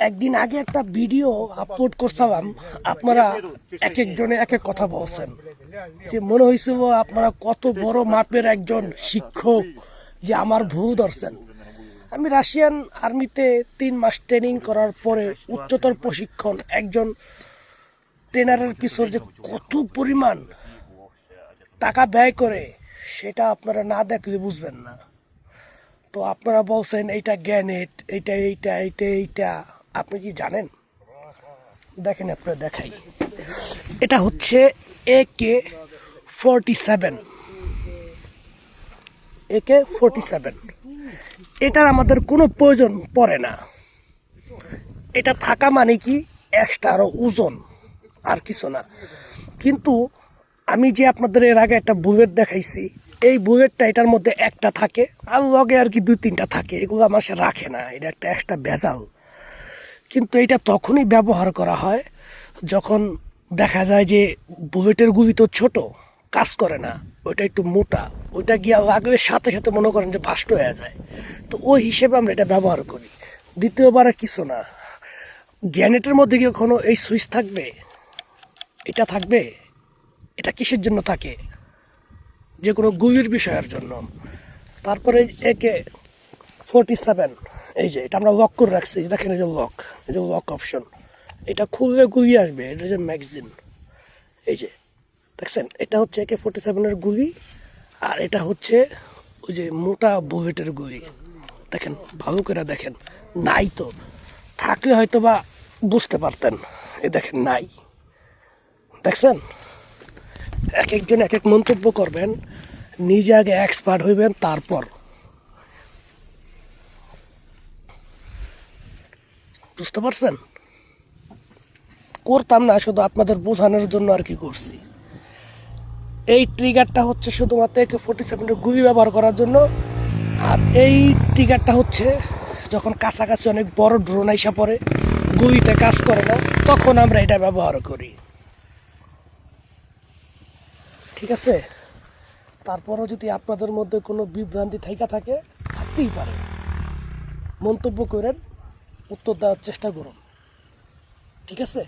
একদিন আগে একটা ভিডিও আপলোড করছিলাম, আপনারা এক একজনে এক এক কথা বলছেন। যে মনে হয়েছিল আপনারা কত বড় মাপের একজন শিক্ষক যে আমার ভুল ধরছেন। আমি রাশিয়ান আর্মিতে তিন মাস ট্রেনিং করার পরে উচ্চতর প্রশিক্ষণ, একজন ট্রেনারের পিছর যে কত পরিমাণ টাকা ব্যয় করে, সেটা আপনারা না দেখলে বুঝবেন না। তো আপনারা বলছেন এইটা গ্যানেট এইটা এইটা এইটা এইটা। আপনি কি জানেন? দেখেন, আপনারা দেখাই। এটা হচ্ছে A K forty seven A K forty seven এটার আমাদের কোনো প্রয়োজন পড়ে না। এটা থাকা মানে কি? এক্সট্রা আরও ওজন, আর কিছু না। কিন্তু আমি যে আপনাদের এর আগে একটা বুলেট দেখাইছি এই বুলেটটা এটার মধ্যে একটা থাকে, আর লগে আর কি দুই তিনটা থাকে। এগুলো আমার সে রাখে না, এটা একটা একটা ভেজাল। কিন্তু এটা তখনই ব্যবহার করা হয় যখন দেখা যায় যে বুলেটের গুলি তো ছোট, কাজ করে না, ওইটা একটু মোটা, ওইটা গিয়া লাগলে সাথে সাথে মনে করেন যে ভাষ্ট হয়ে যায়। তো ওই হিসেবে আমরা এটা ব্যবহার করি। দ্বিতীয়বার কিছু না। গ্যানেটের মধ্যে কি কখনো এই সুইচ থাকবে? এটা থাকবে? এটা কিসের জন্য থাকে? যে কোনো গুলির বিষয়ের জন্য। তারপরে একে ফোরটি সেভেন এই যে, এটা আমরা লক করে রাখছি দেখেন এই যে লক এই যে লক অপশন এটা খুললে গুলি আসবে, এটা যে ম্যাগজিন এই যে, দেখছেন, এটা হচ্ছে একে ফোরটি সেভেনের গুলি, আর এটা হচ্ছে ওই যে মোটা বুলেটের গুলি। দেখেন, ভালো করে দেখেন, নাই তো। থাকলে হয়তো বা বুঝতে পারতেন এ দেখেন, নাই। দেখছেন? এক একজন এক এক মন্তব্য করবেন নিজে আগে এক্সপার্ট হইবেন, তারপর। বুঝতে পারছেন? করতাম না, শুধু আপনাদের বোঝানোর জন্য আর কি করছি। এই ট্রিগারটা হচ্ছে শুধুমাত্র একে ফোর্টি সেভেনের গুলি ব্যবহার করার জন্য। আর এই ট্রিগারটা হচ্ছে যখন কাছাকাছি অনেক বড় ড্রোন আইসা পড়ে, গুলিতে কাজ করে না, তখন আমরা এটা ব্যবহার করি। ঠিক আছে? তারপরও যদি আপনাদের মধ্যে কোনো বিভ্রান্তি থাইকা থাকে, থাকতেই পারে। মন্তব্য করেন, উত্তর দেওয়ার চেষ্টা করুন। ঠিক আছে?